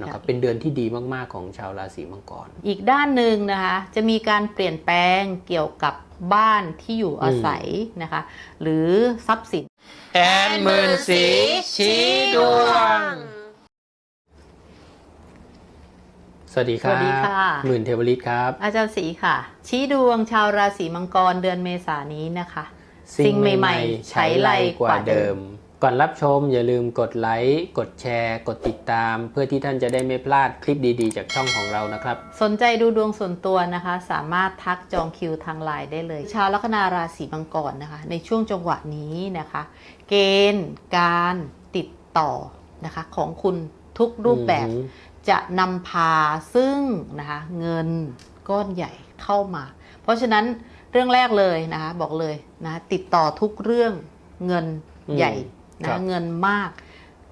นะครับเป็นเดือนที่ดีมากๆของชาวราศีมังกร อีกด้านหนึ่งนะคะจะมีการเปลี่ยนแปลงเกี่ยวกับบ้านที่อยู่อาศัยนะคะ หรือทรัพย์สินแอนหมื่นสีชี้ดวง สวัสดีครับสวัสดีค่ะ หมื่นเทวฤทธิ์ครับ อาจารย์ศรีค่ะ ชี้ดวงชาวราศีมังกรเดือนเมษายนนี้นะคะ สิ่งใหม่ๆใช้ไรกว่าเดิม ก่อนรับชมอย่าลืมกดไลค์กดแชร์ กดติดตาม เพื่อที่ท่านจะได้ไม่พลาดคลิปดีๆ จากช่องของเรานะครับ สนใจดูดวงส่วนตัวนะคะ สามารถทักจองคิวทางไลน์ได้เลย ชาวลัคนาราศีมังกรนะคะ ในช่วงจังหวะนี้นะคะ เกณฑ์การติดต่อนะคะของคุณทุกรูปแบบอืมจะนำพาซึ่งนะคะเงินก้อนใหญ่เข้ามา เพราะฉะนั้นเรื่องแรกเลยนะคะบอกเลยนะติดต่อทุกเรื่องเงินใหญ่ครั นะบเงินมาก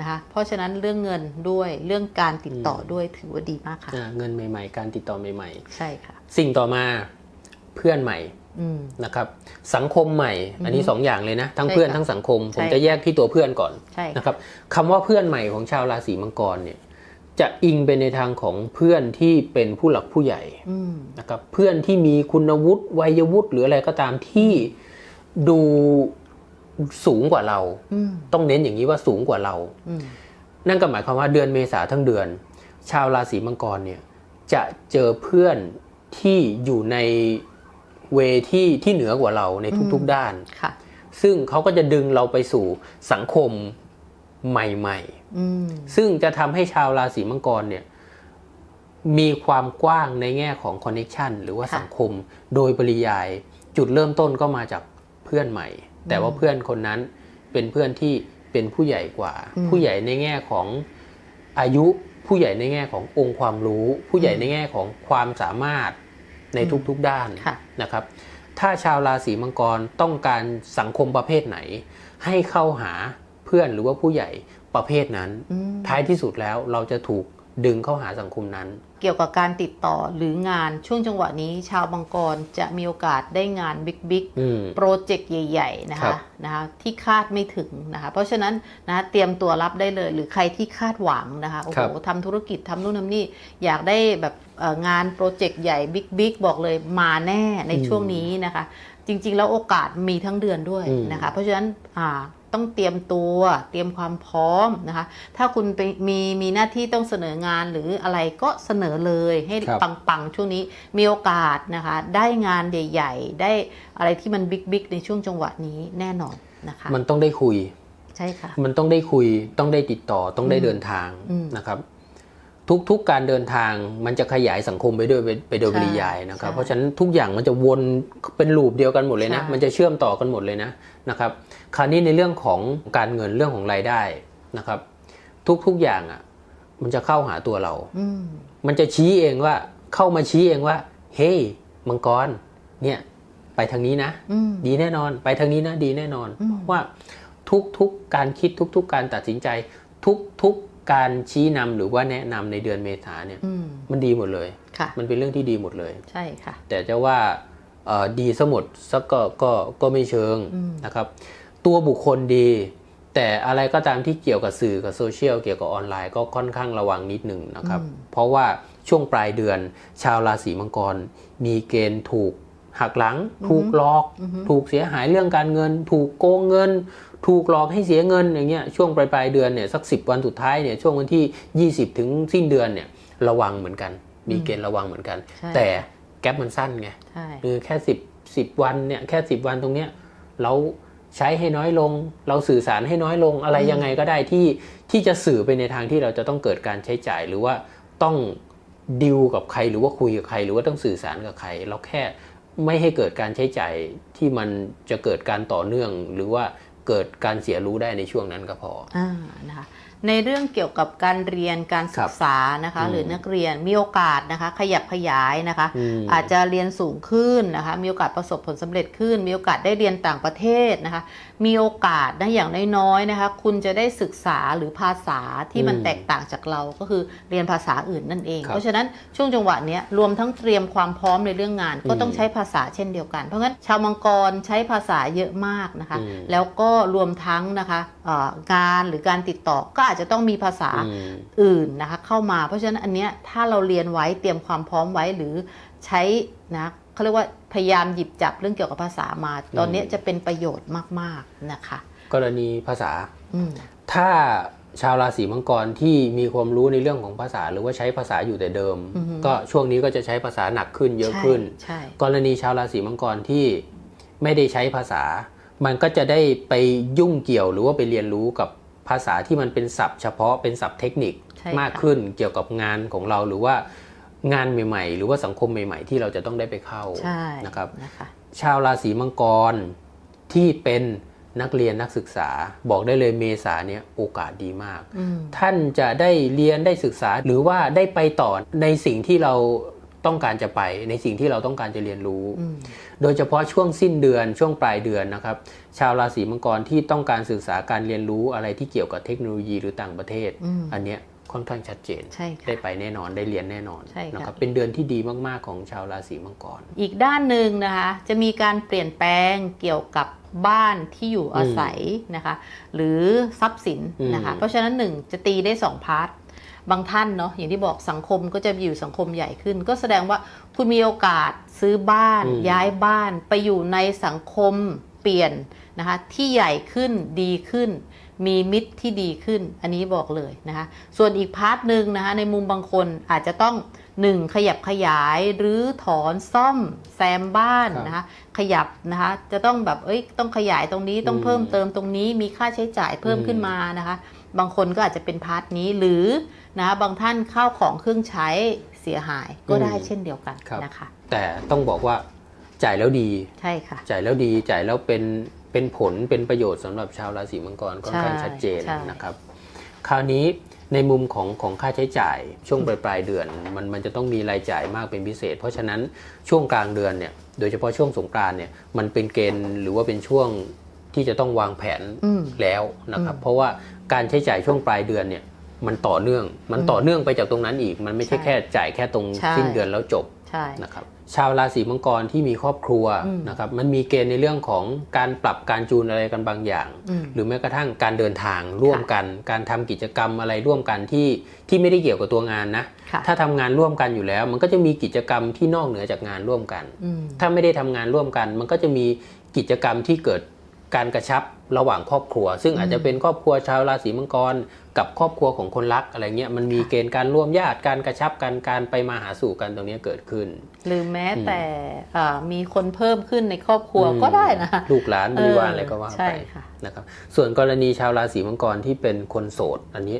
นะคะเพราะฉะนั้นเรื่องเงินด้วยเรื่องการติดต่อด้วยถือว่าดีมากค่ะอ่าเงินใหม่ ๆ การติดต่อใหม่ใช่ค่ะๆสิ่งต่อมาเพื่อนใหม่อืมนะครับสังคมใหม่ อันนี้อือฮึสองอย่างเลยนะ ทั้งใช่เพื่อนค่ะทั้งสังคม ผมใช่จะแยกที่ตัวเพื่อนก่อนใช่นะครับคำว่าเพื่อนใหม่ของชาวราศีมังกรเนี่ยจะอิงไปในทางของเพื่อนที่เป็นผู้หลักผู้ใหญ่อืมนะครับเพื่อนที่มีคุณวุฒิวัยวุฒิหรืออะไรก็ตามที่ดู สูงกว่าเราอืมต้องเน้นอย่างนี้ว่าสูงกว่าเราอืมนั่นก็หมายความว่าเดือนเมษาทั้งเดือน ชาวราศีมังกรเนี่ยจะเจอเพื่อนที่อยู่ในเวที่ที่เหนือกว่าเราในทุกๆด้านค่ะซึ่งเขาก็จะดึงเราไปสู่สังคมใหม่อืมๆซึ่งจะทำให้ชาวราศีมังกรเนี่ยมีความกว้างในแง่ของคอนเน c ชันหรือว่าค่ะสังคมโดยปริยายจุดเริ่มต้นก็มาจากเพื่อนใหม่ แต่ว่าเพื่อนคนนั้นเป็นเพื่อนที่เป็นผู้ใหญ่กว่าอืมผู้ใหญ่ในแง่ของอายุผู้ใหญ่ในแง่ขององค์ความรู้ ผู้ใหญ่ในแง่ของความสามารถในทุกๆด้านค่ะนะครับ ถ้าชาวราศีมังกรต้องการสังคมประเภทไหน ให้เข้าหาเพื่อนหรือว่าผู้ใหญ่ประเภทนั้นอืมท้ายที่สุดแล้วเราจะถูกดึงเข้าหาสังคมนั้น เกี่ยวกับการติดต่อหรืองานช่วงจังหวะนี้ ชาวมังกรจะมีโอกาสได้งานบิ๊กบิ๊กอืมโปรเจกต์ใหญ่ ๆ นะครัคะบนะคะที่คาดไม่ถึงนะคะเพราะฉะนั้นนะเตรียมตัวรับได้เลย หรือใครที่คาดหวังนะคะโอ้โหทำธุรกิจทำนู่นทำนี่อยากได้แบบเอ่องานโปรเจกต์ใหญ่บิ๊กบิ๊กบอกเลยมาแน่ในช่วงนี้นะคะ จริง ๆ แล้วโอกาสมีทั้งเดือนด้วยนะคะ เพราะฉะนั้นอ่า ต้องเตรียมตัวเตรียมความพร้อมนะคะ ถ้าคุณไปมีมีหน้าที่ต้องเสนองานหรืออะไรก็เสนอเลยให้ครับปังๆช่วงนี้มีโอกาสนะคะ ได้งานใหญ่ ๆ ได้อะไรที่มันบิ๊กๆในช่วงจังหวะนี้แน่นอนนะคะ มันต้องได้คุยใช่ค่ะมันต้องได้คุยต้องได้ติดต่อต้องได้อืมเดินทางอืมนะครับ ทุกๆการเดินทางมันจะขยายสังคมไปด้วยไปไปโดยใช่ปริยายนะครับใช่เพราะฉะนั้นทุกอย่างมันจะวนเป็นลูปเดียวกันหมดเลยนะใช่มันจะเชื่อมต่อกันหมดเลยนะนะครับ คราวนี้ในเรื่องของการเงินเรื่องของรายได้นะครับ ทุกๆอย่างอะ มันจะเข้าหาตัวเราอืมมันจะชี้เองว่าเข้ามาชี้เองว่า เฮ้ยมังกร เนี่ย ไปทางนี้นะอืมดีแน่นอน ไปทางนี้นะดีแน่นอนอืมเพราะว่าทุกๆการคิดทุกๆการตัดสินใจ ทุกๆ การชี้นำหรือว่าแนะนำในเดือนเมษาเนี่ยอืมมันดีหมดเลยค่ะมันเป็นเรื่องที่ดีหมดเลย ใช่ค่ะ แต่จะว่าเอ่อดีสมดสักก็ก็ก็ไม่เชิงอืมนะครับ ตัวบุคคลดี แต่อะไรก็ตามที่เกี่ยวกับสื่อกับโซเชียลเกี่ยวกับออนไลน์ก็ค่อนข้างระวังนิดหนึ่งนะครับอืมเพราะว่าช่วงปลายเดือนชาวราศีมังกรมีเกณฑ์ถูก หักหลัง ถูกหลอกอือฮึถูกเสียหายเรื่องการเงิน ถูกโกงเงิน ถูกหลอกให้เสียเงินอย่างเงี้ยช่วงปลายปลายๆเดือนเนี่ยสักสิวันสุดท้ายเนี่ยช่วงวันที่ 20 ถึงสิ้นเดือนเนี่ยระวังเหมือนกัน มีเกณฑ์ระวังเหมือนกันใช่แต่แก๊ปมันสั้นไงใช่คือแค่สิบสิบวันเนี่ยแค่สิบวันตรงเนี้ยเราใช้ให้น้อยลง เราสื่อสารให้น้อยลงอะไรยังไงก็ได้ที่ที่จะสื่อไปในทางที่เราจะต้องเกิดการใช้จ่ายหรือว่าต้องดิวกับใครหรือว่าคุยกับใคร หรือว่าต้องสื่อสารกับใคร เราแค่ ไม่ให้เกิดการใช้จ่ายที่มันจะเกิดการต่อเนื่อง หรือว่าเกิดการเสียรู้ได้ในช่วงนั้นก็พออ่านะคะ ในเรื่องเกี่ยวกับการเรียนการศึกษานะคะอืมหรือนักเรียนมีโอกาสนะคะ ขยับขยายนะคะอืมอาจจะเรียนสูงขึ้นนะคะ มีโอกาสประสบผลสำเร็จขึ้น มีโอกาสได้เรียนต่างประเทศนะคะ มีโอกาสนะอย่างน้อยๆนะคะ คุณจะได้ศึกษาหรือภาษาที่มันอืมแตกต่างจากเราก็คือเรียนภาษาอื่นนั่นเองครับเพราะฉะนั้นช่วงจังหวะเนี้ยรวมทั้งเตรียมความพร้อมในเรื่องงาน ก็ต้องอืมใช้ภาษาเช่นเดียวกัน เพราะงั้นชาวมังกรใช้ภาษาเยอะมากนะคะอืมแล้วก็รวมทั้งนะคะเอ่อ งานหรือการติดต่อก็อาจจะต้องมีภาษาอืมอื่นนะคะเข้ามา เพราะฉะนั้นอันเนี้ยถ้าเราเรียนไว้เตรียมความพร้อมไว้หรือใช้นะเขาเรียกว่าพยายามหยิบจับเรื่องเกี่ยวกับภาษามา ตอนเนี้ยจะเป็นประโยชน์มากๆนะคะ กรณีภาษาอืมถ้าชาวราศีมังกรที่มีความรู้ในเรื่องของภาษา หรือว่าใช้ภาษาอยู่แต่เดิมอือฮึก็ช่วงนี้ก็จะใช้ภาษาหนักขึ้นเยอะขึ้นใช่กรณีชาวราศีมังกรที่ไม่ได้ใช้ภาษา มันก็จะได้ไปยุ่งเกี่ยวหรือว่าไปเรียนรู้กับภาษาที่มันเป็นศัพท์เฉพาะเป็นศัพท์เทคนิคใช่มากค่ะขึ้นเกี่ยวกับงานของเราหรือว่างานใหม่ ๆ หรือว่าสังคมใหม่ ๆ ที่เราจะต้องได้ไปเข้าใช่นะครับนะคะชาวราศีมังกรที่เป็นนักเรียนนักศึกษาบอกได้เลยเมษาเนี้ยโอกาสดีมากอืมท่านจะได้เรียนได้ศึกษาหรือว่าได้ไปต่อในสิ่งที่เรา ต้องการจะไปในสิ่งที่เราต้องการจะเรียนรู้อืมโดยเฉพาะช่วงสิ้นเดือนช่วงปลายเดือนนะครับ ชาวราศีมังกรที่ต้องการศึกษาการเรียนรู้อะไรที่เกี่ยวกับเทคโนโลยีหรือต่างประเทศอืมอันเนี้ยค่อนข้างชัดเจนใช่ค่ะได้ไปแน่นอนได้เรียนแน่นอนใช่ค่ะนะครับเป็นเดือนที่ดีมากๆของชาวราศีมังกร อีกด้านหนึ่งนะคะจะมีการเปลี่ยนแปลงเกี่ยวกับบ้านที่อยู่อาศัยนะคะ หรือทรัพย์สินนะคะอืมเพราะฉะนั้นหนึ่งจะตีได้สองพาร์ท บางท่านเนาะอย่างที่บอกสังคมก็จะอยู่สังคมใหญ่ขึ้น ก็แสดงว่าคุณมีโอกาสซื้อบ้าน ย้ายบ้าน ไปอยู่ในสังคมเปลี่ยนนะคะที่ใหญ่ขึ้นดีขึ้น มีมิตรที่ดีขึ้น อันนี้บอกเลยนะคะส่วนอีกพาร์ทหนึ่งนะคะในมุมบางคนอาจจะต้องหนึ่งขยับขยายหรือถอนซ่อมแซมบ้านครับนะคะขยับนะคะจะต้องแบบเอ้ยต้องขยายตรงนี้ต้องอืมเพิ่มเติมตรงนี้มีค่าใช้จ่ายเพิ่มอืมขึ้นมานะคะ บางคนก็อาจจะเป็นพาร์ทนี้หรือนะคะบางท่านข้าวของเครื่องใช้เสียหายก็ได้เช่นเดียวกันนะคะ แต่ต้องบอกว่าจ่ายแล้วดีใช่ค่ะจ่ายแล้วดีจ่ายแล้วเป็นเป็นผลเป็นประโยชน์สำหรับชาวราศีมังกรค่อนข้างใช่ชัดเจนใช่นะครับ คราวนี้ในมุมของของค่าใช้จ่ายช่วงปลายปลายๆเดือน มันมันจะต้องมีรายจ่ายมากเป็นพิเศษ เพราะฉะนั้นช่วงกลางเดือนเนี่ยโดยเฉพาะช่วงสงกรานต์เนี่ยมันเป็นเกณฑ์หรือว่าเป็นช่วงที่จะต้องวางแผนอืมแล้วนะครับอืมเพราะว่า การใช้จ่ายช่วงปลายเดือนเนี่ยมันต่อเนื่อง มันต่อเนื่องไปจากตรงนั้นอีก มันไม่ใช่ใช่แค่จ่ายแค่ตรงใช่สิ้นเดือนแล้วจบใช่นะครับชาวราศีมังกรที่มีครอบครัวอืมนะครับมันมีเกณฑ์ในเรื่องของการปรับการจูนอะไรกันบางอย่างอืมหรือแม้กระทั่งการเดินทางร่วมกัน การทำกิจกรรมอะไรร่วมกันที่ที่ไม่ได้เกี่ยวกับตัวงานนะค่ะถ้าทำงานร่วมกันอยู่แล้ว มันก็จะมีกิจกรรมที่นอกเหนือจากงานร่วมกันอืมถ้าไม่ได้ทำงานร่วมกัน มันก็จะมีกิจกรรมที่เกิด การกระชับระหว่างครอบครัว ซึ่งอาจจะเป็นครอบครัวชาวราศีมังกร กับครอบครัวของคนรักอะไรเงี้ยมันมีเกณฑ์การร่วมญาติการกระชับกันการไปมาหาสู่กันตรงเนี้ยเกิดขึ้น หรือแม้แต่อ่ามีคนเพิ่มขึ้นในครอบครัวอืมก็ได้นะลูกหลานบริวารเออออะไรก็ว่าใช่ไปค่ะนะครับส่วนกรณีชาวราศีมังกรที่เป็นคนโสดอันนี้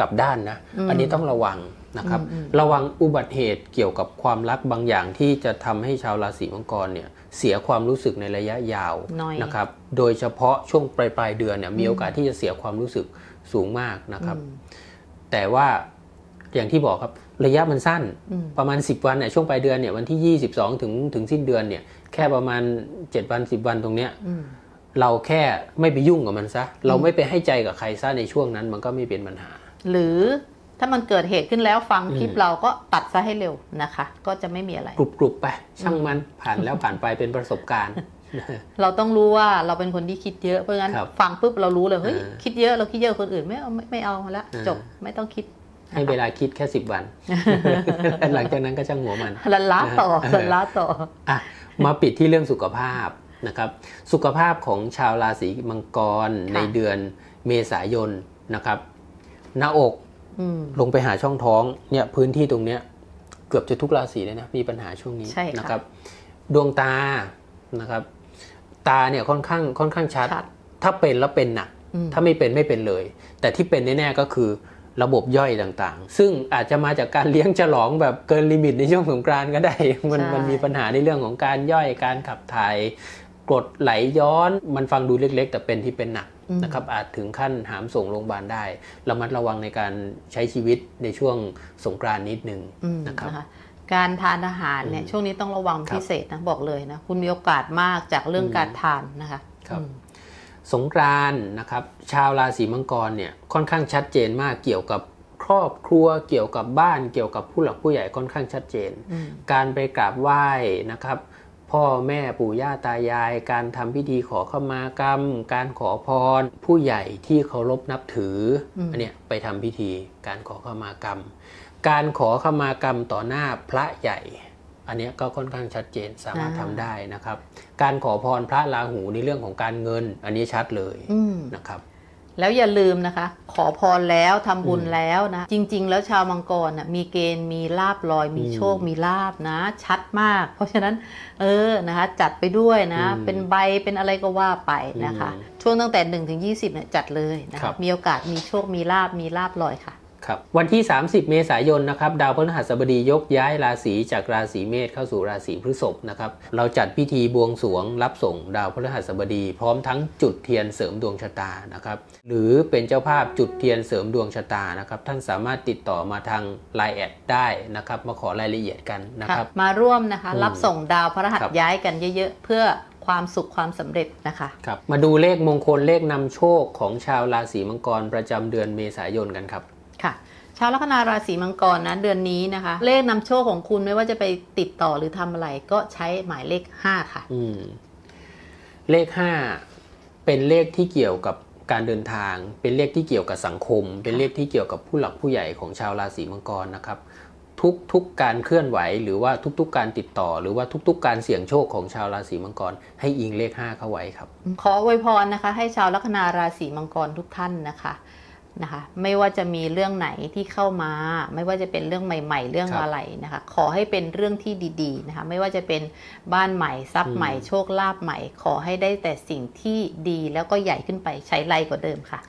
กลับด้านนะอืมอันนี้ต้องระวัง นะครับอืมอืมระวังอุบัติเหตุเกี่ยวกับความรักบางอย่างที่จะทำให้ชาวราศีมังกรเนี่ยเสียความรู้สึกในระยะยาวน้อยนะครับโดยเฉพาะช่วงปลายปลายๆเดือนเนี่ยมีโอกาสที่จะเสียความรู้สึกสูงมากนะครับอืมแต่ว่าอย่างที่บอกครับระยะมันสั้นอืมประมาณ 10 วันเนี่ยช่วงปลายเดือนเนี่ยวันที่ 22 ถึงถึงสิ้นเดือนเนี่ยแค่ประมาณ 7 วัน 10 วันตรงเนี้ยอืมเราแค่ไม่ไปยุ่งกับมันซะ เราไม่ไปให้ใจกับใครซะในช่วงนั้นมันก็ไม่เป็นปัญหา หรือ ถ้ามันเกิดเหตุขึ้นแล้วฟังคลิปอืมเราก็ตัดซะให้เร็วนะคะ ก็จะไม่มีอะไรกรุบกรุบๆไป ช่างมันผ่านแล้วผ่านไปเป็นประสบการณ์ เราต้องรู้ว่าเราเป็นคนที่คิดเยอะเพราะงั้นครับฟังปุ๊บเรารู้เลยเฮ้ยอ่าคิดเยอะเราคิดเยอะกว่าคนอื่นไม่เอาไม่ไม่เอาละอ่าจบไม่ต้องคิดให้เวลาคิดแค่10วัน หลังจากนั้นก็ช่างหัวมันลันล้าต่อเออลันล้าต่ออะมาปิดที่เรื่องสุขภาพนะครับ สุขภาพของชาวราศีมังกรในเดือนเมษายนนะครับ หน้าอกอืม ลงไปหาช่องท้องเนี่ยพื้นที่ตรงเนี้ยเกือบจะทุกราศีเลยนะมีปัญหาช่วงนี้ใช่ค่ะนะครับ ดวงตานะครับ ตาเนี่ยค่อนข้างค่อนข้างชัดชัดถ้าเป็นแล้วเป็นหนักอืมถ้าไม่เป็นไม่เป็นเลย แต่ที่เป็นแน่ๆก็คือระบบย่อยต่างๆ ซึ่งอาจจะมาจากการเลี้ยงฉลองแบบเกินลิมิตในช่วงสงกรานต์ก็ได้ มันใช่มันมีปัญหาในเรื่องของการย่อยการขับถ่าย กรดไหลย้อนมันฟังดูเล็ก ๆ แต่เป็นที่เป็นหนักอืมนะครับอาจถึงขั้นหามส่งโรงพยาบาลได้ระมัดระวังในการใช้ชีวิตในช่วงสงกรานต์นิดนึงอืมนะครับนะคะการทานอาหารเนี่ยอืมช่วงนี้ต้องระวังครับพิเศษนะบอกเลยนะคุณมีโอกาสมากจากเรื่องอืมการทานนะคะครับอืมสงกรานต์นะครับชาวราศีมังกรเนี่ยค่อนข้างชัดเจนมากเกี่ยวกับครอบครัวเกี่ยวกับบ้านเกี่ยวกับผู้หลักผู้ใหญ่ค่อนข้างชัดเจนอืมการไปกราบไหว้นะครับไป พ่อแม่ปู่ย่าตายาย การทำพิธีขอขมากรรม การขอพร ผู้ใหญ่ที่เคารพนับถืออมอันเนี้ยไปทำพิธี การขอขมากรรม การขอขมากรรมต่อหน้าพระใหญ่ อันเนี้ยก็ค่อนข้างชัดเจนสามารถทำได้นะครับ การขอพรพระราหูในเรื่องของการเงิน อันนี้ชัดเลยอืมนะครับ แล้วอย่าลืมนะคะ ขอพรแล้วทำบุญอืมแล้วนะ จริง ๆ แล้วชาวมังกรน่ะมีเกณฑ์มีลาบลอย มีอืมโชคมีลาบนะ ชัดมาก เพราะฉะนั้นเออนะคะ จัดไปด้วยนะอืมเป็นใบเป็นอะไรก็ว่าไปนะคะอืมช่วงตั้งแต่1ถึง20เนี่ยจัดเลยนะครัคะบมีโอกาสมีโชคมีลาบมีลาบลอยค่ะ ครับวันที่ 30 เมษายนนะครับดาวพฤหัสบดียกย้ายราศีจากราศีเมษเข้าสู่ราศีพฤษภนะครับเราจัดพิธีบวงสรวงรับส่งดาวพฤหัสบดี พร้อมทั้งจุดเทียนเสริมดวงชะตานะครับหรือเป็นเจ้าภาพจุดเทียนเสริมดวงชะตานะครับท่านสามารถติดต่อมาทาง Line แอดได้นะครับมาขอรายละเอียดกันนะครับค่ะมาร่วมนะคะอืมรับส่งดาวพระรหัสครับย้ายกันเยอะๆ เพื่อความสุขความสำเร็จนะคะครับมาดูเลขมงคลเลขนำโชคของชาวราศีมังกรประจำเดือนเมษายนกันครับ ค่ะชาวลัคนาราศีมังกรนะเดือนนี้นะคะ เลขนำโชคของคุณไม่ว่าจะไปติดต่อหรือทำอะไรก็ใช้หมายเลข5ค่ะ อืมเลขห้าเป็นเลขที่เกี่ยวกับการเดินทาง เป็นเลขที่เกี่ยวกับสังคม เป็นเลขที่เกี่ยวกับผู้หลักผู้ใหญ่ของชาวราศีมังกรนะครับ ทุกทุกการเคลื่อนไหว หรือว่าทุกๆ การติดต่อ หรือว่าทุกๆ การเสี่ยงโชคของชาวราศีมังกร ให้อิงเลข5เข้าไว้ครับ ขออวยพรนะคะ ให้ชาวลัคนาราศีมังกรทุกท่านนะคะ นะคะไม่ว่าจะมีเรื่องไหนที่เข้ามา ไม่ว่าจะเป็นเรื่องใหม่ ๆ เรื่องครับอะไรนะคะขอให้เป็นเรื่องที่ดีๆนะคะไม่ว่าจะเป็นบ้านใหม่ทรัพย์ใหม่อืมโชคลาภใหม่ ขอให้ได้แต่สิ่งที่ดีแล้วก็ใหญ่ขึ้นไปใช้ไรกว่าเดิมค่ะ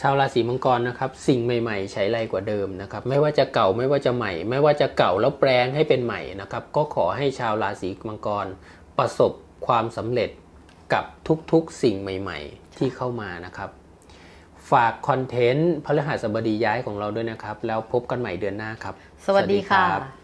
ชาวราศีมังกรนะครับสิ่งใหม่ ๆ ใช้ไรกว่าเดิมนะครับไม่ว่าจะเก่าไม่ว่าจะใหม่ ไม่ว่าจะเก่าแล้วแปลงให้เป็นใหม่นะครับก็ขอให้ชาวราศีมังกร ประสบความสำเร็จกับทุกๆสิ่งใหม่ ๆ ที่เข้ามานะครับ ฝากคอนเทนต์พฤหัสบดีย้ายของเราด้วยนะครับ แล้วพบกันใหม่เดือนหน้าครับ สวัสดีค่ะรับ